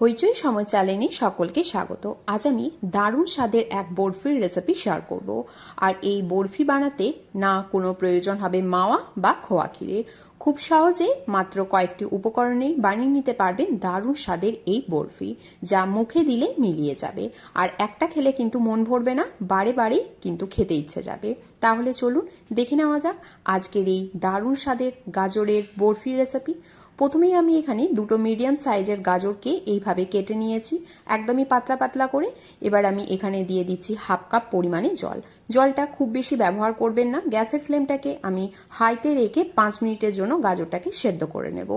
হইচই সময় চ্যানেলে সকলকে স্বাগত। আজ আমি দারুণ স্বাদের এক বরফির রেসিপি শেয়ার করব। আর এই বরফি বানাতে না কোনো প্রয়োজন হবে মাওয়া বা খোয়া ক্ষীরের। খুব সহজে মাত্র কয়েকটি উপকরণেই বানিয়ে নিতে পারবেন দারুণ স্বাদের এই বরফি, যা মুখে দিলে মিলিয়ে যাবে। আর একটা খেলে কিন্তু মন ভরবে না, বারে বারে কিন্তু খেতে ইচ্ছে যাবে। তাহলে চলুন দেখে নেওয়া যাক আজকের এই দারুণ স্বাদের গাজরের বরফির রেসিপি প্রথমেই আমি এখানে দুটো মিডিয়াম সাইজের গাজরকে এইভাবে কেটে নিয়েছি, একদমই পাতলা পাতলা করে। এবার আমি এখানে দিয়ে দিচ্ছি হাফ কাপ পরিমাণে জল। জলটা খুব বেশি ব্যবহার করবেন না। গ্যাসের ফ্লেমটাকে আমি হাইতে রেখে পাঁচ মিনিটের জন্য গাজরটাকে সেদ্ধ করে নেব।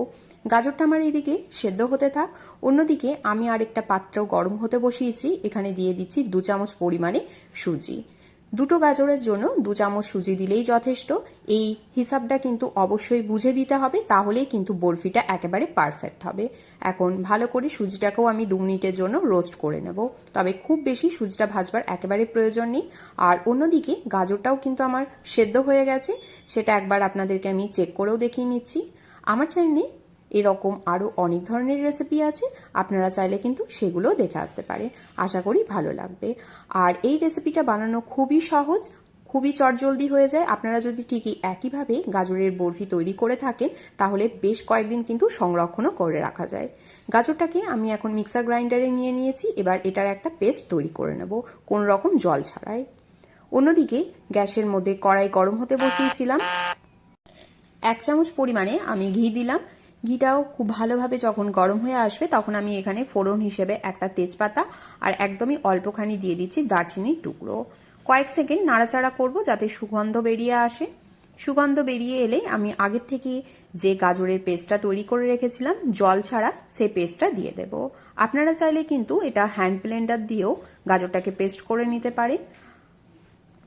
গাজরটা আমার এইদিকে সেদ্ধ হতে থাক। অন্যদিকে আমি আরেকটা পাত্র গরম হতে বসিয়েছি। এখানে দিয়ে দিচ্ছি দু চামচ পরিমাণে সুজি। দুটো গাজরের জন্য দু চামচ সুজি দিলেই যথেষ্ট। এই হিসাবটা কিন্তু অবশ্যই বুঝে দিতে হবে, তাহলেই কিন্তু বরফিটা একেবারে পারফেক্ট হবে। এখন ভালো করে সুজিটাকেও আমি দু মিনিটের জন্য রোস্ট করে নেব। তবে খুব বেশি সুজিটা ভাজবার একেবারে প্রয়োজন নেই। আর অন্যদিকে গাজরটাও কিন্তু আমার সেদ্ধ হয়ে গেছে, সেটা একবার আপনাদেরকে আমি চেক করেও দেখিয়ে নিচ্ছি। আমার চ্যানেলে এরকম আরও অনেক ধরনের রেসিপি আছে। আপনারা চাইলে কিন্তু সেগুলোও দেখে আসতে পারে। আশা করি ভালো লাগবে। আর এই রেসিপিটা বানানো খুবই সহজ, খুবই চটজলদি হয়ে যায়। আপনারা যদি ঠিকই একইভাবে গাজরের বরফি তৈরি করে থাকেন, তাহলে বেশ কয়েকদিন কিন্তু সংরক্ষণও করে রাখা যায়। গাজরটাকে আমি এখন মিক্সার গ্রাইন্ডারে নিয়ে নিয়েছি। এবার এটার একটা পেস্ট তৈরি করে নেব, কোন রকম জল ছাড়াই। অন্যদিকে গ্যাসের মধ্যে কড়াই গরম হতে বসিয়েছিলাম। এক চামচ পরিমাণে আমি ঘি দিলাম। ঘিটাও খুব ভালোভাবে যখন গরম হয়ে আসবে, তখন আমি এখানে ফোড়ন হিসেবে একটা তেজপাতা আর একদমই অল্পখানি দিয়ে দিচ্ছি দারচিনির টুকরো। কয়েক সেকেন্ড নাড়াচাড়া করব যাতে সুগন্ধ বেরিয়ে আসে। সুগন্ধ বেরিয়ে এলে আমি আগের থেকে যে গাজরের পেস্টটা তৈরি করে রেখেছিলাম, জল ছাড়া সেই পেস্টটা দিয়ে দেব। আপনারা চাইলে কিন্তু এটা হ্যান্ড ব্লেন্ডার দিয়েও গাজরটাকে পেস্ট করে নিতে পারেন।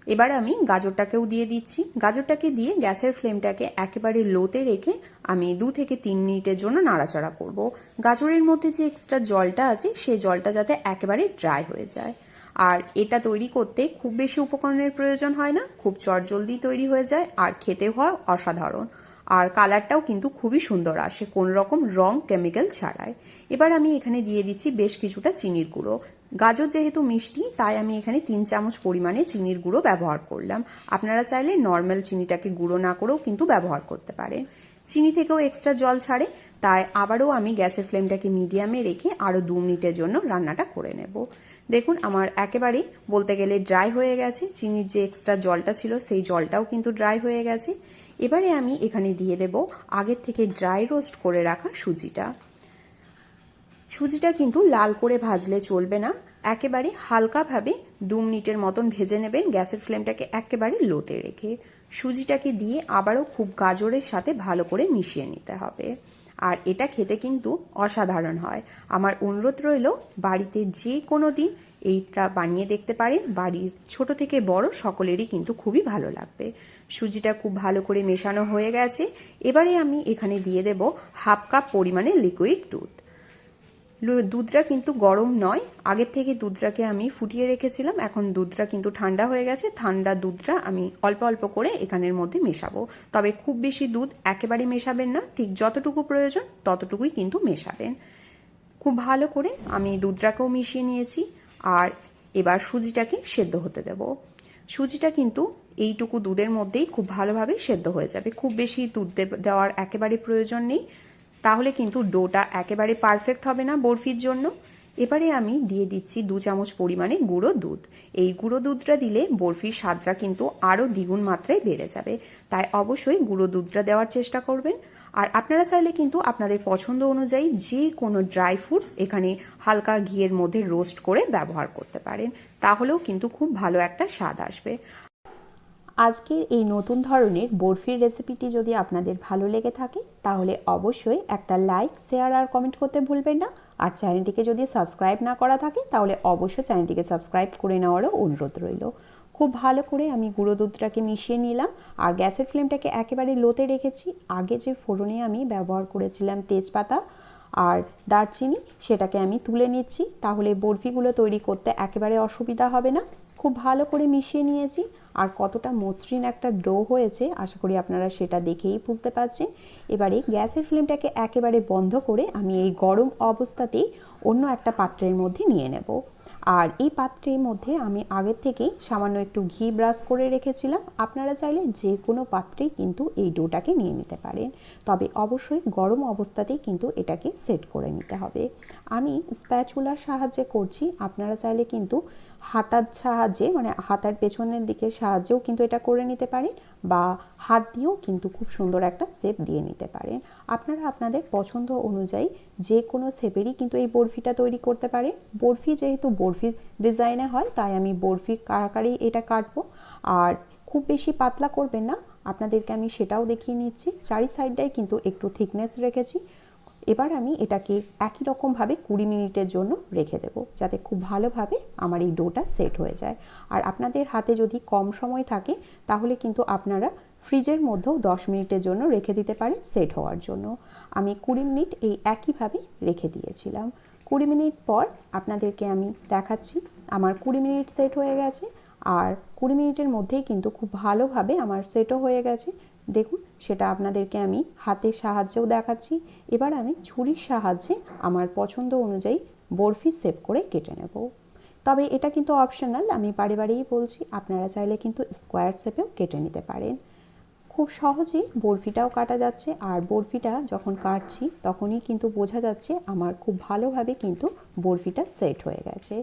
এবার আমি গাজরটাকেও দিয়ে দিচ্ছি। গাজরটাকে দিয়ে গ্যাসের ফ্লেমটাকে একেবারে লোতে রেখে আমি দু থেকে তিন মিনিটের জন্য নাড়াচাড়া করব। গাজরের মধ্যে যে এক্সট্রা জলটা আছে, সেই জলটা যাতে একেবারে ড্রাই হয়ে যায়। আর এটা তৈরি করতে খুব বেশি উপকরণের প্রয়োজন হয় না, খুব চটজলদি তৈরি হয়ে যায় আর খেতে হয় অসাধারণ। আর কালারটাও কিন্তু খুবই সুন্দর আসে কোন রকম রং কেমিক্যাল ছাড়াই। এবার আমি এখানে দিয়ে দিচ্ছি বেশ কিছুটা চিনির গুঁড়ো। গাজর যেহেতু মিষ্টি, তাই আমি এখানে তিন চামচ পরিমাণে চিনির গুঁড়ো ব্যবহার করলাম। আপনারা চাইলে নর্মাল চিনিটাকে গুঁড়ো না করেও কিন্তু ব্যবহার করতে পারেন। চিনি থেকেও এক্সট্রা জল ছাড়ে, তাই আবারও আমি গ্যাসের ফ্লেমটাকে মিডিয়ামে রেখে আরও দু মিনিটের জন্য রান্নাটা করে নেব। দেখুন, আমার একেবারে বলতে গেলে ড্রাই হয়ে গেছে। চিনির যে এক্সট্রা জলটা ছিল, সেই জলটাও কিন্তু ড্রাই হয়ে গেছে। এবারে আমি এখানে দিয়ে দেব আগের থেকে ড্রাই রোস্ট করে রাখা সুজিটা। সুজিটা কিন্তু লাল করে ভাজলে চলবে না। একেবারে হালকাভাবে দু মিনিটের মতন ভেজে নেবেন গ্যাসের ফ্লেমটাকে একেবারে লোতে রেখে। সুজিটাকে দিয়ে আবারও খুব গাজরের সাথে ভালো করে মিশিয়ে নিতে হবে। আর এটা খেতে কিন্তু অসাধারণ হয়। আমার অনুরোধ রইল, বাড়িতে যে কোনো দিন এইটা বানিয়ে দেখতে পারেন। বাড়ির ছোট থেকে বড় সকলেরই কিন্তু খুবই ভালো লাগবে। সুজিটা খুব ভালো করে মেশানো হয়ে গেছে। এবারে আমি এখানে দিয়ে দেব হাফ কাপ পরিমাণে লিকুইড দুধ। দুধটা কিন্তু গরম নয়। আগের থেকে দুধটাকে আমি ফুটিয়ে রেখেছিলাম। এখন দুধটা কিন্তু ঠান্ডা হয়ে গেছে। ঠান্ডা দুধটা আমি অল্প অল্প করে এখানের মধ্যে মেশাবো। তবে খুব বেশি দুধ একেবারে মেশাবেন না। ঠিক যতটুকু প্রয়োজন ততটুকুই কিন্তু মেশাবেন। খুব ভালো করে আমি দুধটাকেও মিশিয়ে নিয়েছি। আর এবার সুজিটাকে সেদ্ধ হতে দেব। সুজিটা কিন্তু এইটুকু দুধের মধ্যেই খুব ভালোভাবে সেদ্ধ হয়ে যাবে। খুব বেশি দুধ দেওয়ার একেবারে প্রয়োজন নেই। তাহলে কিন্তু ডোটা একেবারে পারফেক্ট হবে না বরফির জন্য। এবারে আমি দিয়ে দিচ্ছি দু চামচ পরিমাণে গুঁড়ো দুধ। এই গুঁড়ো দুধটা দিলে বরফির স্বাদটা কিন্তু আরও দ্বিগুণ মাত্রায় বেড়ে যাবে। তাই অবশ্যই গুঁড়ো দুধটা দেওয়ার চেষ্টা করবেন। আর আপনারা চাইলে কিন্তু আপনাদের পছন্দ অনুযায়ী যে কোনো ড্রাই ফ্রুটস এখানে হালকা ঘিয়ের মধ্যে রোস্ট করে ব্যবহার করতে পারেন। তাহলেও কিন্তু খুব ভালো একটা স্বাদ আসবে। আজকের এই নতুন ধরনের বরফির রেসিপিটি যদি আপনাদের ভালো লেগে থাকে, তাহলে অবশ্যই একটা লাইক, শেয়ার আর কমেন্ট করতে ভুলবেন না। আর চ্যানেলটিকে যদি সাবস্ক্রাইব না করা থাকে, তাহলে অবশ্যই চ্যানেলটিকে সাবস্ক্রাইব করে নেওয়ারও অনুরোধ রইল। খুব ভালো করে আমি গুঁড়ো দুধটাকে মিশিয়ে নিলাম, আর গ্যাসের ফ্লেমটাকে একেবারে লোতে রেখেছি। আগে যে ফোড়নে আমি ব্যবহার করেছিলাম তেজপাতা আর দারচিনি, সেটাকে আমি তুলে নিচ্ছি। তাহলে বরফিগুলো তৈরি করতে একেবারে অসুবিধা হবে না। খুব ভালো করে মিশিয়ে নিয়েছি। আর কতটা মসৃণ একটা ডো হয়েছে, আশা করি আপনারা সেটা দেখেই বুঝতে পারছেন। এবারে গ্যাসের ফ্লেমটাকে একেবারে বন্ধ করে আমি এই গরম অবস্থাতেই অন্য একটা পাত্রের মধ্যে নিয়ে নেব। আর এই পাত্রের মধ্যে আমি আগের থেকেই সামান্য একটু ঘি ব্রাশ করে রেখেছিলাম। আপনারা চাইলে যে কোনো পাত্রেই কিন্তু এই ডোটাকে নিয়ে নিতে পারেন। তবে অবশ্যই গরম অবস্থাতেই কিন্তু এটাকে সেট করে নিতে হবে। আমি স্প্যাচুলার সাহায্যে করছি। আপনারা চাইলে কিন্তু হাতার সাহায্যে মানে হাতার পেছনের দিকের সাহায্যেও কিন্তু এটা করে নিতে পারেন বা হাত দিয়েও কিন্তু খুব সুন্দর একটা শেপ দিয়ে নিতে পারেন। আপনারা আপনাদের পছন্দ অনুযায়ী যে কোনো শেপেরই কিন্তু এই বরফিটা তৈরি করতে পারে বরফি যেহেতু বরফির ডিজাইনে হয়, তাই আমি বরফির আকারেই এটা কাটবো। আর খুব বেশি পাতলা করবেন না, আপনাদেরকে আমি সেটাও দেখিয়ে নিচ্ছি। চারি সাইডটাই কিন্তু একটু থিকনেস রেখেছি। এবার আমি এটাকে একই রকমভাবে কুড়ি মিনিটের জন্য রেখে দেবো, যাতে খুব ভালোভাবে আমার এই ডোটা সেট হয়ে যায়। আর আপনাদের হাতে যদি কম সময় থাকে, তাহলে কিন্তু আপনারা ফ্রিজের মধ্যেও দশ মিনিটের জন্য রেখে দিতে পারেন সেট হওয়ার জন্য। আমি কুড়ি মিনিট এই একইভাবে রেখে দিয়েছিলাম। কুড়ি মিনিট পর আপনাদেরকে আমি দেখাচ্ছি, আমার কুড়ি মিনিট সেট হয়ে গেছে। আর কুড়ি মিনিটের মধ্যেই কিন্তু খুব ভালোভাবে আমার সেটও হয়ে গেছে। দেখুন, সেটা আপনাদেরকে আমি হাতের সাহায্যেও দেখাচ্ছি। এবার আমি ছুরির সাহায্যে আমার পছন্দ অনুযায়ী বরফি সেভ করে কেটে নেব। তবে এটা কিন্তু অপশনাল আমি বারে বারেই বলছি, আপনারা চাইলে কিন্তু স্কোয়ার শেপেও কেটে নিতে পারেন। খুব সহজেই বরফিটাও কাটা যাচ্ছে, আর বরফিটা যখন কাটছি, তখনই কিন্তু বোঝা যাচ্ছে আমার খুব ভালোভাবে কিন্তু বরফিটা সেট হয়ে গেছে।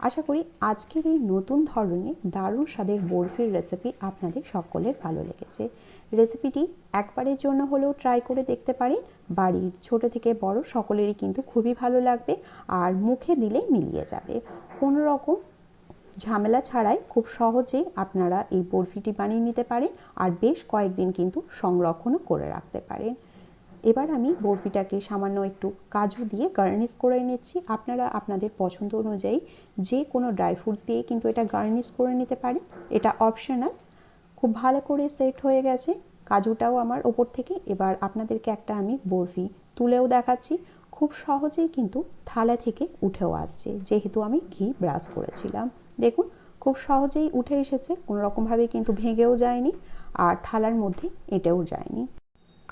আশা করি আজকের এই নতুন ধরনের দারুণ স্বাদের বরফির রেসিপি আপনাদের সকলের ভালো লেগেছে। রেসিপিটি একবারের জন্য হলেও ট্রাই করে দেখতে পারেন। বাড়ির ছোট থেকে বড় সকলেরই কিন্তু খুবই ভালো লাগবে আর মুখে দিলে মিলিয়ে যাবে। কোনো রকম ঝামেলা ছাড়াই খুব সহজেই আপনারা এই বরফিটি বানিয়ে নিতে পারেন আর বেশ কয়েকদিন কিন্তু সংরক্ষণও করে রাখতে পারেন। এবার আমি বরফিটাকে সামান্য একটু কাজু দিয়ে গার্নিশ করে নিচ্ছি। আপনারা আপনাদের পছন্দ অনুযায়ী যে কোনো ড্রাই ফ্রুটস দিয়ে কিন্তু এটা গার্নিশ করে নিতে পারেন। এটা অপশনাল খুব ভালো করে সেট হয়ে গেছে। কাজুটাও আমার ওপর থেকে। এবার আপনাদেরকে একটা আমি বরফি তুলেও দেখাচ্ছি। খুব সহজেই কিন্তু থালা থেকে উঠেও আসছে, যেহেতু আমি ঘি ব্রাশ করেছিলাম। দেখুন, খুব সহজেই উঠে এসেছে। কোনো রকমভাবে কিন্তু ভেঙেও যায়নি আর থালার মধ্যে এটেও যায়নি।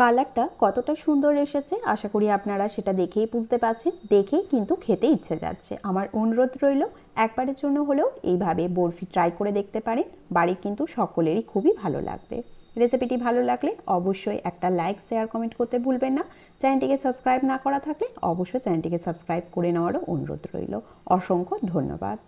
কালারটা কতটা সুন্দর এসেছে, আশা করি আপনারা সেটা দেখেই বুঝতে পারছেন। দেখেই কিন্তু খেতে ইচ্ছে যাচ্ছে। আমার অনুরোধ রইল, একবারের জন্য হলেও এইভাবে বরফি ট্রাই করে দেখতে পারেন। বাড়ির কিন্তু সকলেরই খুবই ভালো লাগবে। রেসিপিটি ভালো লাগলে অবশ্যই একটা লাইক শেয়ার কমেন্ট করতে ভুলবেন না। চ্যানেলটিকে সাবস্ক্রাইব না করা থাকলে অবশ্যই চ্যানেলটিকে সাবস্ক্রাইব করে নেওয়ারও অনুরোধ রইল। অসংখ্য ধন্যবাদ।